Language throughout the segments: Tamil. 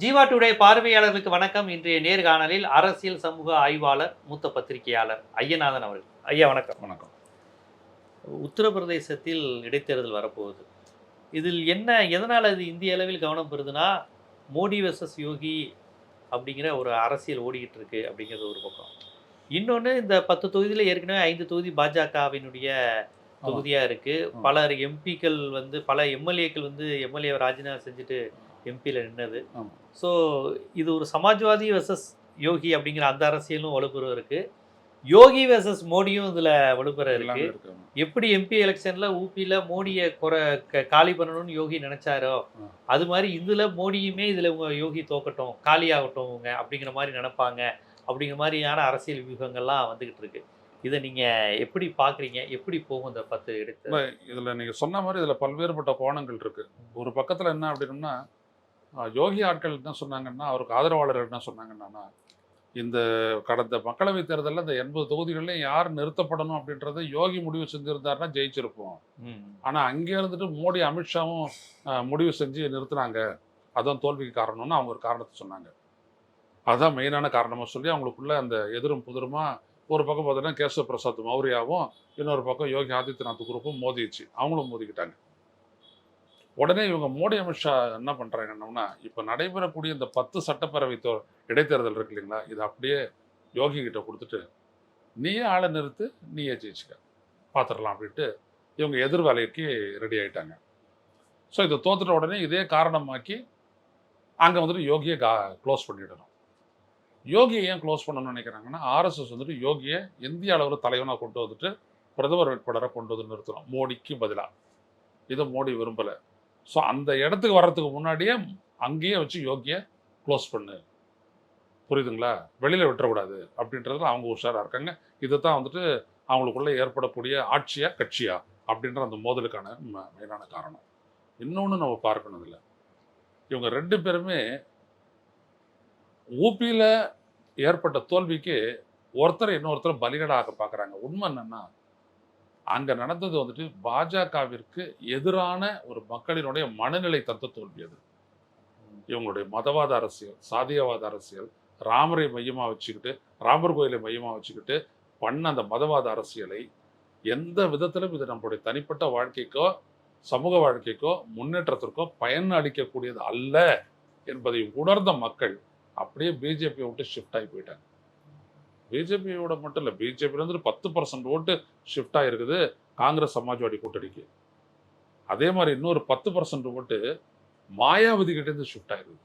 ஜீவா டுடே பார்வையாளர்களுக்கு வணக்கம். இன்றைய நேர்காணலில் அரசியல் சமூக ஆய்வாளர் மூத்த பத்திரிகையாளர் ஐயநாதன் அவர்கள். ஐயா வணக்கம். வணக்கம். உத்தரப்பிரதேசத்தில் இடைத்தேர்தல் வரப்போகுது. இதில் என்ன எதனால் இது இந்திய அளவில் கவனம் பெறுதுன்னா மோடி வெர்சஸ் யோகி அப்படிங்கிற ஒரு அரசியல் ஓடிக்கிட்டு இருக்கு அப்படிங்கிறது ஒரு பக்கம். இன்னொன்று இந்த பத்து தொகுதியில் ஏற்கனவே ஐந்து தொகுதி பாஜகவினுடைய தொகுதியாக இருக்கு. ஆமா. பலர் எம்பிக்கள் வந்து பல எம்எல்ஏக்கள் வந்து எம்எல்ஏ ராஜினாமா செஞ்சுட்டு எம்பியில் நின்னது. ஸோ இது ஒரு சமாஜ்வாதி வெர்சஸ் யோகி அப்படிங்கிற அந்த அரசியலும் வலுப்பெறும் இருக்கு. யோகி வெர்சஸ் மோடியும் இதுல வலுப்பெற இருக்கு. எப்படி எம்பி எலெக்ஷன்ல ஊபியில மோடியை குறை காலி பண்ணணும்னு யோகி நினைச்சாரோ. அது மாதிரி இதுல மோடியுமே இதுல உங்க யோகி தோக்கட்டும் காலி ஆகட்டும் உங்க அப்படிங்கிற மாதிரி நினைப்பாங்க. அப்படிங்கிற மாதிரியான அரசியல் வியூகங்கள்லாம் வந்துகிட்டு இருக்கு. இதை நீங்க எப்படி பாக்குறீங்க? எப்படி போகும் இந்த பத்து எடுத்து? இதுல நீங்க சொன்ன மாதிரி இதுல பல்வேறுபட்ட கோணங்கள் இருக்கு. ஒரு பக்கத்துல என்ன அப்படின்னா யோகி ஆட்கள் என்ன சொன்னாங்கன்னா அவருக்கு ஆதரவாளர்கள் என்ன சொன்னாங்கன்னா இந்த கடந்த மக்களவைத் தேர்தலில் இந்த எண்பது தொகுதிகளிலும் யார் நிறுத்தப்படணும் அப்படின்றத யோகி முடிவு செஞ்சிருந்தாருன்னா ஜெயிச்சிருப்போம். ம். ஆனா அங்கே இருந்துட்டு மோடி அமித்ஷாவும் முடிவு செஞ்சு நிறுத்துனாங்க. அதான் தோல்விக்கு காரணம்னு அவங்க ஒரு காரணத்தை சொன்னாங்க. அதான் மெயினான காரணமாக சொல்லி அவங்களுக்குள்ள அந்த எதிரும் புதிருமா ஒரு பக்கம் பார்த்தீங்கன்னா கேசவ பிரசாத் மௌரியாவும் இன்னொரு பக்கம் யோகி ஆதித்யநாத் குரூப்பும் மோதிச்சு அவங்களும் மோதிக்கிட்டாங்க. உடனே இவங்க மோடி அமித்ஷா என்ன பண்றாங்கன்னா இப்போ நடைபெறக்கூடிய இந்த பத்து சட்டப்பேரவை தோ இடைத்தேர்தல் இருக்கு இல்லைங்களா? இது அப்படியே யோகி கிட்ட கொடுத்துட்டு நீயே ஆளை நிறுத்து நீயே ஜெயிச்சுக்க. பார்த்துடலாம் அப்படின்ட்டு இவங்க எதிர் வேலைக்கு ரெடி ஆகிட்டாங்க ஸோ இதை தோத்துட்ட உடனே இதே காரணமாக்கி அங்கே வந்துட்டு யோகியை கா க்ளோஸ் பண்ணிடணும். யோகியை ஏன் க்ளோஸ் பண்ணணும்னு நினைக்கிறாங்கன்னா ஆர்எஸ்எஸ் வந்துட்டு யோகியை இந்திய அளவில் தலைவனாக கொண்டு வந்துட்டு பிரதமர் வேட்பாளரை கொண்டு வந்து நிறுத்தணும். மோடிக்கு பதிலாக இதை மோடி விரும்பலை. ஸோ அந்த இடத்துக்கு வர்றதுக்கு முன்னாடியே அங்கேயே வச்சு யோகியை க்ளோஸ் பண்ணு. புரியுதுங்களா? வெளியில் விட்டுறக்கூடாது அப்படின்றதுல அவங்க உஷாராக இருக்காங்க. இதை தான் வந்துட்டு அவங்களுக்குள்ள ஏற்படக்கூடிய ஆட்சியா கட்சியா அப்படின்ற அந்த மோதலுக்கான மெயினான காரணம். இன்னொன்று நம்ம பார்க்கணும் இதில் இவங்க ரெண்டு பேருமே ஊபியில் ஏற்பட்ட தோல்விக்கு ஒருத்தர் இன்னொருத்தர் பலிகடாக பார்க்குறாங்க. உண்மை என்னென்னா அங்கே நடந்தது வந்துட்டு பாஜகவிற்கு எதிரான ஒரு மக்களினுடைய மனநிலை தத்த தோல்வி அது இவங்களுடைய மதவாத அரசியல் சாதியவாத அரசியல் ராமரை மையமாக வச்சுக்கிட்டு ராமர் கோயிலை மையமாக வச்சுக்கிட்டு பண்ண அந்த மதவாத அரசியலை எந்த விதத்திலும் இது நம்மளுடைய தனிப்பட்ட வாழ்க்கைக்கோ சமூக வாழ்க்கைக்கோ முன்னேற்றத்திற்கோ பயன் அளிக்கக்கூடியது அல்ல என்பதை உணர்ந்த மக்கள் அப்படியே பிஜேபியை விட்டு ஷிஃப்ட் ஆகி போயிட்டாங்க. பிஜேபியோட மட்டும் இல்லை பிஜேபியிலேருந்து பத்து பர்சன்ட் ஓட்டு ஷிஃப்ட் ஆகிருக்குது காங்கிரஸ் சமாஜ்வாடி கூட்டணிக்கு. அதே மாதிரி இன்னொரு பத்து பர்சன்ட் ஓட்டு மாயாவதி கிட்டேருந்து ஷிஃப்ட் ஆயிருக்குது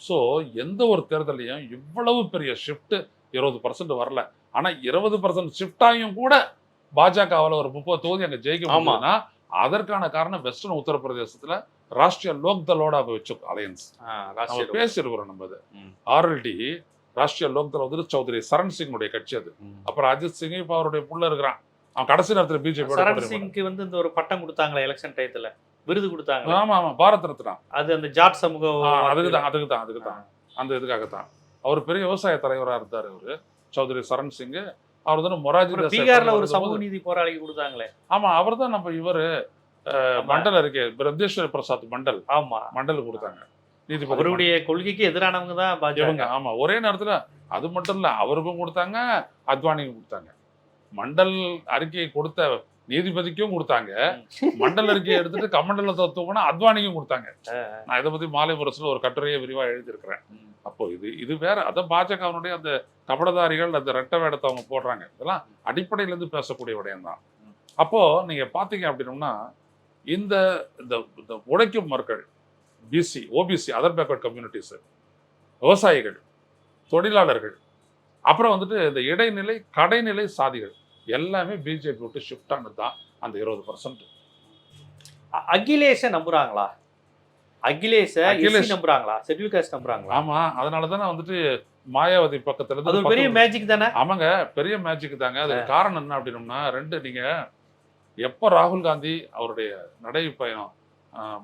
ஸோ எந்த ஒரு தேர்தலையும் இவ்வளவு பெரிய ஷிஃப்ட் இருபது பர்சன்ட் வரல. ஆனா இருபது பர்சன்ட் ஷிஃப்ட் ஆகியும் கூட பாஜகவில் ஒரு முப்பது தொகுதி அங்க ஜெயிக்க ஆமா. முடியுதுன்னா அதற்கான காரணம் வெஸ்டர்ன் உத்தரப்பிரதேசத்துல ராஷ்டிரிய லோக் தளோட வச்ச அலையன்ஸ் பேசியிருக்கிறோம் நம்ம அது. ஆர்எல்டி ராஷ்டிரிய லோக் தள் வந்துட்டு சௌத்ரி சரண் சிங்குடைய கட்சி அது. அப்புறம் அஜித் சிங் இப்ப அவருடைய புள்ள இருக்கிறான். அவன் கடைசி நேரத்துல பிஜேபி சரண் சிங்க்கு வந்து இந்த ஒரு பட்டம் கொடுத்தாங்களே எலெக்ஷன் டயத்துல விருது கொடுத்தாங்க ஆமா ஆமா பாரத் ரத்னா. அது அந்த ஜாட் சமூக அதுக்கு தான் அதுக்கு தான் அதுக்கு தான் அந்த இதுக்காகத்தான். அவர் பெரிய விவசாய தலைவரா இருந்தார் அவரு. சௌத்ரி சரண் சிங் அவர் வந்து மொராஜி பீகார்ல ஒரு சமூக நீதி போராளி கொடுத்தாங்களே? ஆமா அவர் தான் நம்ம இவரு. மண்டல் இருக்கே. பிரதேஸ்வர் பிரசாத் மண்டல். ஆமா. மண்டல் கொடுத்தாங்க. நீதிபதி அவருடைய கொள்கைக்கு எதிரானவங்க தான் பாஜக. ஆமா ஒரே நேரத்துல அது மட்டும் இல்ல அவருக்கும் கொடுத்தாங்க அத்வானிக்கும் கொடுத்தாங்க. மண்டல் அறிக்கையை கொடுத்த நீதிபதிக்கும் கொடுத்தாங்க. மண்டல் அறிக்கையை எடுத்துட்டு கமண்டலத்தை தூக்கினா அத்வானிக்கும் கொடுத்தாங்க. நான் இதை பத்தி மாலை முரசுல ஒரு கட்டுரையை விரிவா எழுதியிருக்கிறேன். அப்போ இது இது வேற அதான் பாஜகவினுடைய அந்த கபடதாரிகள் அந்த ரெட்ட வேடத்தை அவங்க போடுறாங்க. இதெல்லாம் அடிப்படையில இருந்து பேசக்கூடிய விடயம் தான். அப்போ நீங்க பாத்தீங்க அப்படின்னம்னா இந்த இந்த இந்த உழைக்கும் மக்கள் BC OBC other backward communities விவசாயிகள் தொழிலாளர்கள் அப்புறம் வந்துட்டு இந்த இடைநிலை கடைநிலை சாதிகள் எல்லாமே பிஜேபி விட்டு ஷிஃப்ட் ஆனது தான் அந்த இருபது பர்சன்ட் அகிலேஷ நம்புறாங்களா? அகிலேஷ அகிலேஷ். நம்புறாங்களா? ஷெட்யூல் காஸ்ட் நம்புறாங்களா? ஆமா அதனால தானே வந்துட்டு மாயாவதி பக்கத்துல இருந்து பெரிய மேஜிக் தானே? ஆமாங்க பெரிய மேஜிக் தாங்க. அதுக்கு காரணம் என்ன அப்படின்னம்னா ரெண்டு நீங்க எப்போ ராகுல் காந்தி அவருடைய நடை பயணம்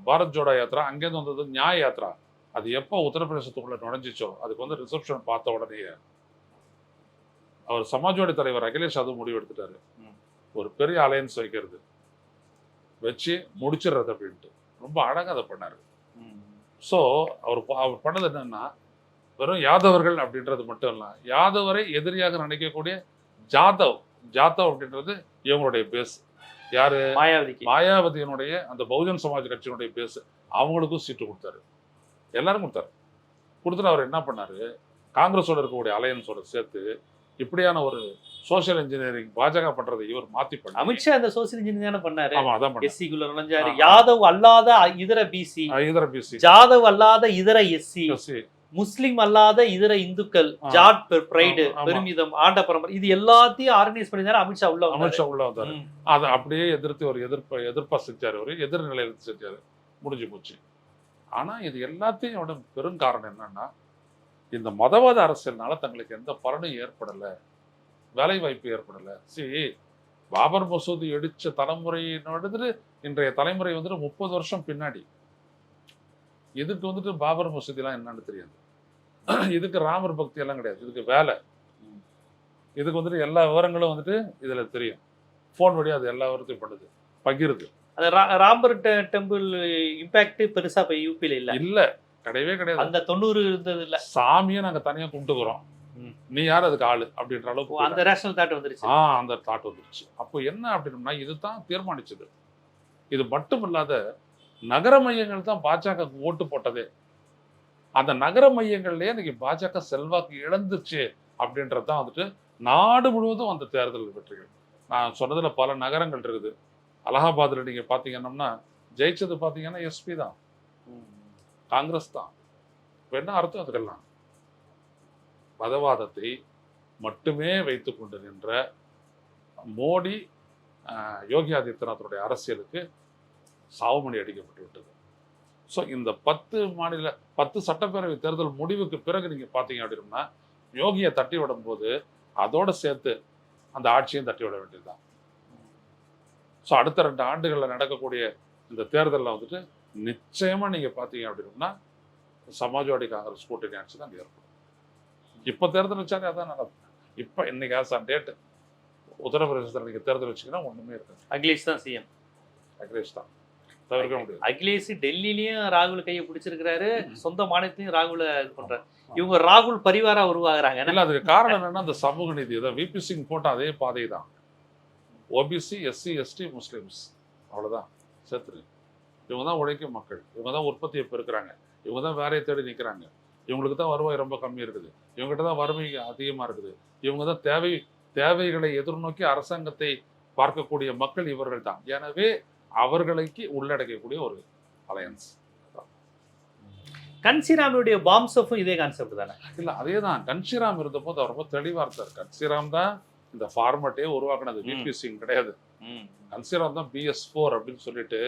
பாரத் ஜோடோ யாத்ரா அங்கேருந்து வந்தது நியாய யாத்ரா அது எப்போ உத்தரப்பிரதேசத்துக்குள்ள நுழைஞ்சிச்சோ அதுக்கு வந்து ரிசப்ஷன் பார்த்த உடனே அவர் சமாஜ்வாடி தலைவர் அகிலேஷ் யாதவ் முடிவு எடுத்துட்டாரு. ஒரு பெரிய அலையன்ஸ் வைக்கிறது. வச்சு முடிச்சிடுறது அப்படின்ட்டு. ரொம்ப அழகா அதை பண்ணாரு. ஸோ அவர் அவர் பண்ணது என்னன்னா வெறும் யாதவர்கள் அப்படின்றது மட்டும் இல்லை யாதவரை எதிரியாக நினைக்கக்கூடிய ஜாதவ் ஜாதவ் அப்படின்றது இவங்களுடைய பேஸ் யாரு? மாயாவதிக்கு. மாயாவதியினுடைய அந்த பகுஜன் சமாஜ் கட்சியினுடைய பேஸ் அவங்களுக்கும் சீட்டு கொடுத்தாரு. எல்லாரும் கொடுத்தாரு. கொடுத்துட்டு அவர் என்ன பண்ணாரு? காங்கிரஸோட இருக்கக்கூடிய அலையன்ஸோட சேர்த்து இப்படியான ஒரு சோஷியல் இன்ஜினியரிங் பாஜக பண்றதை இவர் மாத்தி பண்ணி அமித்ஷா அந்த சோசியல் இன்ஜினியர் தானே பண்ணாரு? ஆமா அதான் பண்ணாரு. எஸ்சி குள்ள நுழைஞ்சாரு. யாதவ் அல்லாத இதர பிசி இதர பிசி ஜாதவ் அல்லாத இதர எஸ்சி எஸ்சி முஸ்லிம் அல்லாத இதர இந்துக்கள். ஜாட் பிரைடு. பெருமிதம் ஆண்ட பரம்பரை இது எல்லாத்தையும் ஆர்கனைஸ் பண்ணி அமித்ஷா உள்ள. அமித்ஷா உள்ள வந்தாரு. அதை அப்படியே எதிர்த்து ஒரு எதிர்ப்ப எதிர்ப்பா செஞ்சாரு ஒரு எதிர்நிலையில செஞ்சாரு முடிஞ்சு போச்சு ஆனா இது எல்லாத்தையும் விட பெரும் காரணம் என்னன்னா இந்த மதவாத அரசியல்னால தங்களுக்கு எந்த பலனும் ஏற்படல வேலை வாய்ப்பு ஏற்படல சரி பாபர் மசூதி இடிச்ச தலைமுறையினோட இன்றைய தலைமுறை வந்துட்டு முப்பது வருஷம் பின்னாடி இதுக்கு வந்துட்டு பாபர் மசூதிலாம் என்னன்னு தெரியாது இதுக்கு ராமர் பக்தி எல்லாம் கிடையாது. இதுக்கு வேலை. இதுக்கு வந்துட்டு எல்லா விவரங்களும் வந்துட்டு இதுல தெரியும். ஃபோன் வழியா அது எல்லா விவரத்தையும் பண்ணுது பகிருது அந்த ரா- ராம்பர் டெம்பிள் இம்பாக்ட் பெருசா இப்ப யூபில இல்ல? இல்ல. கிடையவே கிடையாது. அந்த தொண்ணூறு இருந்தது இல்ல? சாமியை நாங்க தனியா கும்பிட்டுக்கிறோம். நீ யார்? அதுக்கு ஆளு. அப்படின்ற அளவுக்கு அந்த ரேஷனல் தாட் வந்துருச்சு. ஆ அந்த தாட் வந்துருச்சு. அப்போ என்ன அப்படின்னா இதுதான் தீர்மானிச்சது. இது மட்டும் இல்லாத நகர மையங்கள் தான் பாஜக ஓட்டு போட்டதே. அந்த நகர மையங்கள்லேயே இன்னைக்கு பாஜக செல்வாக்கு இழந்துச்சு அப்படின்றது தான் வந்துட்டு நாடு முழுவதும் அந்த தேர்தல் வெற்றிகள் நான் சொன்னதில் பல நகரங்கள் இருக்குது. அலகாபாத்தில் நீங்கள் பாத்தீங்கன்னா ஜெயிச்சது பார்த்தீங்கன்னா எஸ்பி தான். காங்கிரஸ் தான். இப்போ என்ன அர்த்தம் அதுக்கெல்லாம்? மதவாதத்தை மட்டுமே வைத்து கொண்டு நின்ற மோடி யோகி ஆதித்யநாத்துடைய அரசியலுக்கு சாவுமணி அடிக்கப்பட்டு விட்டது ஸோ இந்த பத்து மாநில பத்து சட்டப்பேரவை தேர்தல் முடிவுக்கு பிறகு நீங்க பார்த்தீங்க அப்படின்னா யோகியை தட்டி விடும்போது அதோட சேர்த்து அந்த ஆட்சியும் தட்டி விட வேண்டியதுதான். ஸோ அடுத்த ரெண்டு ஆண்டுகளில் நடக்கக்கூடிய இந்த தேர்தலில் வந்துட்டு நிச்சயமா நீங்க பார்த்தீங்க அப்படின்னா சமாஜ்வாடி காங்கிரஸ் கூட்டணி ஆட்சி தான் ஏற்படும். இப்போ தேர்தல் வச்சாலே அதான் நடக்கும் இப்போ இன்னைக்கு ஆஸ் ஆன் டேட் உத்தரப்பிரதேசத்தில் நீங்க தேர்தல் வச்சீங்கன்னா ஒண்ணுமே இருக்காது. அகிலேஷ் தான் சிஎம் அகிலேஷ் தான். தவிர்க்க முடியாது. அகிலேஷ் டெல்லிலயும் ராகுல் கையை பிடிச்சிருக்கிறாரு. சொந்த மாநிலத்திலயும் ராகுல இது பண்றாரு. இவங்க ராகுல் பரிவாரா உருவாகுறாங்க? இல்ல அதுக்கு காரணம் என்னன்னா அந்த சமூக நீதி. தான் விபி சிங் போட்ட அதே பாதை தான் ஓபிசி எஸ்சி எஸ்டி முஸ்லிம்ஸ் அவ்வளவுதான். சேர்த்துரு இவங்க தான் உழைக்கும் மக்கள். இவங்க தான் உற்பத்தியை பெருக்குறாங்க. இவங்க தான் வேலையை தேடி நிற்கிறாங்க இவங்களுக்கு தான் வருவாய் ரொம்ப கம்மி இருக்குது. இவங்ககிட்ட தான் வறுமை அதிகமாக இருக்குது. இவங்க தான் தேவை தேவைகளை எதிர்நோக்கி அரசாங்கத்தை பார்க்கக்கூடிய மக்கள் இவர்கள் தான் எனவே அவர்களுக்கு உள்ளடக்கக்கூடிய ஒரு அலையன்ஸ் கன்சிராமுடைய பாம்சஃபும் இதே கான்செப்ட் தானே? இல்ல அதே தான் கன்ஷிராம் இருந்தபோது அவர் ரொம்ப தெளிவா இருந்தார். கன்ஷிராம் தான் இந்த ஃபார்மட்டே உருவாக்குனது. விபி சிங் கிடையாது. கன்சிராம் தான் பிஎஸ் ஃபோர் அப்படின்னு சொல்லிட்டு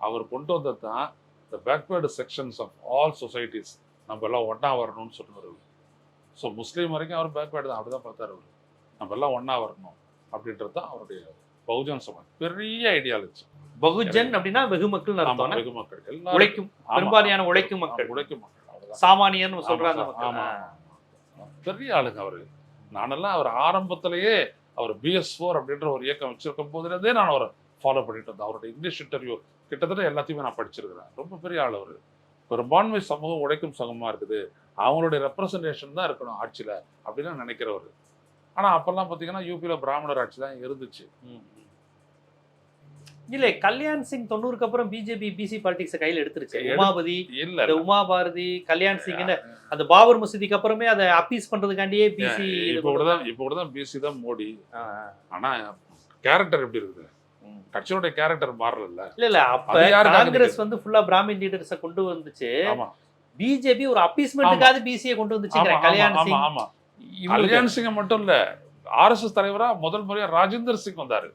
அவர் கொண்டு வந்தது தான் இந்த backward sections of all societies நம்ம எல்லாம் ஒன்றா வரணும்னு சொன்னார் ஸோ முஸ்லீம் வரைக்கும் அவர் பேக்வேர்டு தான். அப்படிதான் பார்த்தாரு அவர் நம்ம எல்லாம் ஒன்றா வரணும் அப்படின்றது தான் அவருடைய பகுஜன் சமாஜ் பெரிய ஐடியாலஜி பகுஜன் அப்படின்னா வெகு மக்கள் வெகு மக்கள். எல்லாரும் உழைக்கும். பெரும்பாலான உழைக்கும் மக்கள். உழைக்கும் மக்கள். சாமானியன் சொல்றாங்க. பெரிய ஆளுங்க அவரு. நானெல்லாம் அவர் ஆரம்பத்திலேயே அவர் பிஎஸ் ஃபோர் அப்படின்ற ஒரு இயக்கம் வச்சிருக்கும் போதுலேருந்தே நான் அவரை ஃபாலோ பண்ணிட்டு இருந்தேன். அவருடைய இங்கிலீஷ் இன்டர்வியூ கிட்டத்தட்ட எல்லாத்தையுமே நான் படிச்சிருக்கிறேன். ரொம்ப பெரிய ஆள் அவர். பெரும்பான்மை சமூகம் உழைக்கும் சமூகமா இருக்குது. அவங்களுடைய ரெப்ரசன்டேஷன் தான் இருக்கணும் ஆட்சியில அப்படின்னு நினைக்கிறவர் ஆனா அப்பெல்லாம் பாத்தீங்கன்னா யூபியில பிராமணர் ஆட்சி தான் இருந்துச்சு. இல்ல கல்யாண் சிங் தொண்ணூறுக்கு அப்புறம் பிஜேபி பிசி பாலிடிக்ஸ் கையில எடுத்துருச்சு. எடு- உமாபதி இல்ல உமா பாரதி கல்யாண் சிங்னு அந்த பாபர் மசூதிக்கு அப்புறமே அதை அப்பீஸ் பண்றதுக்காண்டியே பிசி இப்ப கூட தான் இப்ப கூட தான் பிசி தான் மோடி. ஆனா கேரக்டர் எப்படி இருக்குது கட்சியோட கேரக்டர் மாறல. இல்ல இல்ல அப்ப காங்கிரஸ் வந்து ஃபுல்லா பிராமின் லீடர்ஸ கொண்டு வந்துச்சு. பிஜேபி ஒரு அப்பீஸ்மெண்ட்டுக்காவது பிசியை கொண்டு வந்துச்சுங்கிற ஆமா, கல்யாண் சிங். கல்யாண் சிங் மட்டும் இல்ல ஆர்எஸ்எஸ் தலைவரா முதல் முறையா ராஜேந்தர் சிங் வந்தாரு.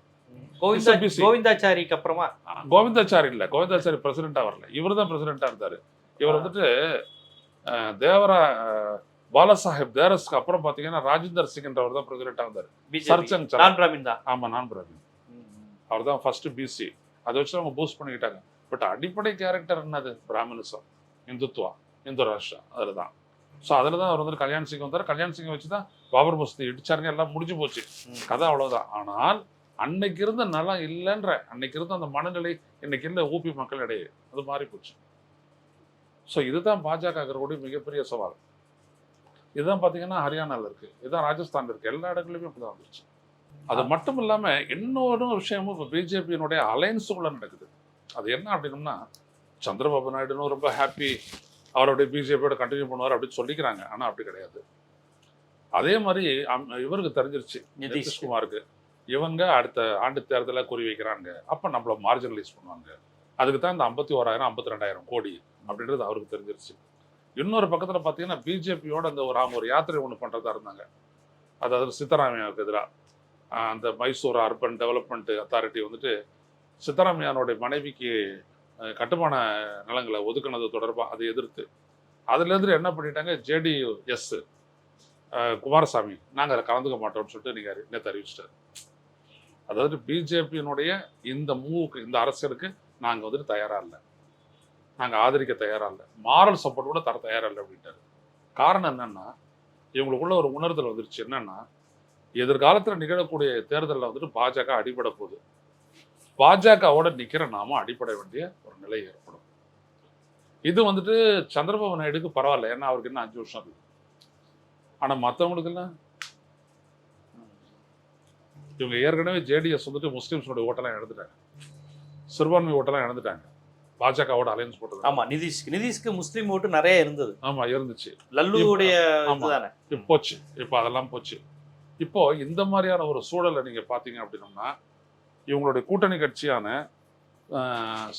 கோவிந்தா. கோவிந்தாச்சாரிக்கு அப்புறமா. கோவிந்தாச்சாரி இல்ல கோவிந்தாச்சாரி பிரசிடென்டா வரல. இவர் தான் பிரசிடென்டா இருந்தாரு. இவர் வந்துட்டு தேவரா பாலாசாஹேப் தேரஸ்க்கு அப்புறம் பாத்தீங்கன்னா ராஜேந்தர் சிங்ன்றவர் தான் பிரசிடென்டா வந்தாரு பிஜேபி சர்ச்சன் நான் பிராமின் தான். நான் பிராமின் அவர் தான் ஃபர்ஸ்ட் பிசி அதை வச்சு அவங்க பூஸ்ட் பண்ணிக்கிட்டாங்க. பட் அடிப்படை கேரக்டர் என்னது? பிராமணிசம் இந்துத்துவா இந்து ராஷ்டிரா அதில் தான் ஸோ அதில் தான் அவர் வந்து கல்யாண் சிங் வந்தார். கல்யாண் சிங்கை வச்சு தான் பாபர் மசூதி இடிச்சாருங்க எல்லாம் முடிஞ்சு போச்சு. கதை அவ்வளவுதான். ஆனால் அன்னைக்கு இருந்த நலம் இல்லைன்ற அன்னைக்கு இருந்த அந்த மனநிலை இன்னைக்கு இல்லை ஊபி மக்கள் இடையே. அது மாறி போச்சு. ஸோ இதுதான் பாஜக இருக்கக்கூடிய மிகப்பெரிய சவால். இதுதான் பார்த்தீங்கன்னா ஹரியானாவில் இருக்குது இதுதான் ராஜஸ்தான்ல இருக்குது எல்லா இடங்களையுமே இப்படி தான் வந்துருச்சு. அது மட்டும் இல்லாமல் இன்னொரு விஷயமும் இப்போ பிஜேபியினுடைய அலைன்ஸுக்குள்ள நடக்குது. அது என்ன அப்படின்னம்னா சந்திரபாபு நாயுடுன்னு ரொம்ப ஹாப்பி அவருடைய பிஜேபியோட கண்டினியூ பண்ணுவார் அப்படின்னு சொல்லிக்கிறாங்க. ஆனால் அப்படி கிடையாது. அதே மாதிரி இவருக்கு தெரிஞ்சிருச்சு. நிதிஷ். நிதிஷ்குமாருக்கு. இவங்க அடுத்த ஆண்டு தேர்தலில் குறி வைக்கிறாங்க. அப்போ நம்மளை மார்ஜினலைஸ் பண்ணுவாங்க. அதுக்கு தான் இந்த ஐம்பத்தி ஓராயிரம் ஐம்பத்தி ரெண்டாயிரம் கோடி அப்படின்றது அவருக்கு தெரிஞ்சிருச்சு. இன்னொரு பக்கத்தில் பார்த்தீங்கன்னா பிஜேபியோட அந்த ஒரு அவங்க ஒரு யாத்திரை ஒன்று பண்ணுறதா இருந்தாங்க. அதாவது சித்தராமையாவுக்கு எதிராக. அந்த மைசூர் அர்பன் டெவலப்மெண்ட் அத்தாரிட்டி வந்துட்டு சித்தராமையானுடைய மனைவிக்கு கட்டுமான நிலங்களை ஒதுக்குனது தொடர்பாக அதை எதிர்த்து. அதுலேருந்து என்ன பண்ணிட்டாங்க? ஜேடிஎஸ் குமாரசாமி நாங்கள் அதை கலந்துக்க மாட்டோம்னு சொல்லிட்டு நீங்கள் நேற்று அறிவிச்சிட்டாரு. அதாவது பிஜேபியினுடைய இந்த மூவுக்கு இந்த அரசியலுக்கு நாங்கள் வந்துட்டு தயாராக இல்லை. நாங்கள் ஆதரிக்க தயாராக இல்லை. மாரல் சப்போர்ட் கூட தர தயாராக இல்லை அப்படின்ட்டாரு. காரணம் என்னென்னா இவங்களுக்குள்ள ஒரு உணர்தல் வந்துருச்சு. என்னென்னா எதிர்காலத்தில் நிகழக்கூடிய தேர்தலில் வந்துட்டு பாஜக அடிபட போகுது. பாஜகவோட நிற்கிற நாம அடிப்பட வேண்டிய ஒரு நிலை ஏற்படும். இது வந்துட்டு சந்திரபாபு நாயுடுக்கு பரவாயில்ல. ஏன்னா அவருக்கு இன்னும் அஞ்சு வருஷம் இருக்கு. ஆனால் மற்றவங்களுக்கெல்லாம் இவங்க ஏற்கனவே ஜேடிஎஸ் வந்துட்டு முஸ்லீம்ஸோட ஓட்டெல்லாம் இழந்துட்டாங்க. சிறுபான்மை ஓட்டெல்லாம் இழந்துட்டாங்க. பாஜகவோட அலையன்ஸ் போட்டது ஆமா நிதிஷ் நிதிஷ்க்கு முஸ்லீம் ஓட்டு நிறைய இருந்தது. ஆமா இருந்துச்சு. லல்லுடைய போச்சு. இப்போ அதெல்லாம் போச்சு. இப்போ இந்த மாதிரியான ஒரு சூழலை நீங்க பாத்தீங்க அப்படின்னம்னா இவங்களுடைய கூட்டணி கட்சியான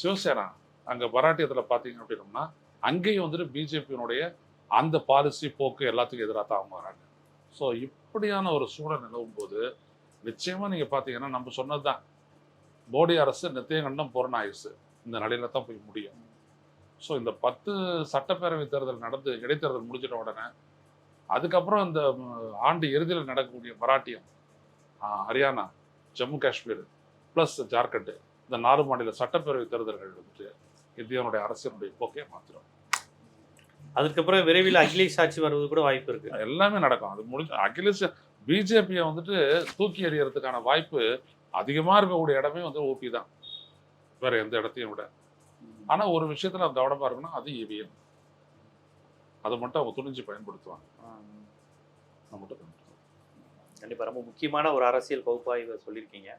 சிவசேனா அங்க மராட்டியத்துல பாத்தீங்க அப்படின்னம்னா அங்கேயும் வந்துட்டு பிஜேபியினுடைய அந்த பாலிசி போக்கு எல்லாத்துக்கும் எதிராக தான் அவங்க வராங்க. ஸோ இப்படியான ஒரு சூழல் நிலவும் போது நிச்சயமா நீங்க பாத்தீங்கன்னா நம்ம சொன்னதுதான். மோடி அரசு நித்தியகண்டம் பூரண ஆயுசு இந்த நிலையில தான் போய் முடியும். ஸோ இந்த பத்து சட்டப்பேரவை தேர்தல் நடந்து இடைத்தேர்தல் முடிஞ்சிட்ட உடனே அதுக்கப்புறம் இந்த ஆண்டு இறுதியில் நடக்கக்கூடிய மராட்டியம் ஹரியானா ஜம்மு காஷ்மீர் ப்ளஸ் ஜார்க்கண்ட் இந்த நாலு மாநில சட்டப்பேரவை தேர்தல்கள் வந்துட்டு இந்தியாவுடைய அரசியலுடைய போக்கே மாத்திரும். அதுக்கப்புறம் விரைவில் அகிலேஷ் ஆட்சி வருவது கூட வாய்ப்பு இருக்கு. எல்லாமே நடக்கும். அது முடிஞ்சு அகிலேஷ் பிஜேபியை வந்துட்டு தூக்கி எறியறதுக்கான வாய்ப்பு அதிகமா இருக்கக்கூடிய இடமே வந்து ஓபி தான். வேற எந்த இடத்தையும் விட. ஆனா ஒரு விஷயத்துல அவங்க கவனமா இருக்கணும் அது இவிஎம். அதை மட்டும் அவங்க துணிஞ்சு பயன்படுத்துவாங்க. மட்டும் பயன்படுத்துவாங்க கண்டிப்பா ரொம்ப முக்கியமான ஒரு அரசியல் பகுப்பாய்வை சொல்லியிருக்கீங்க.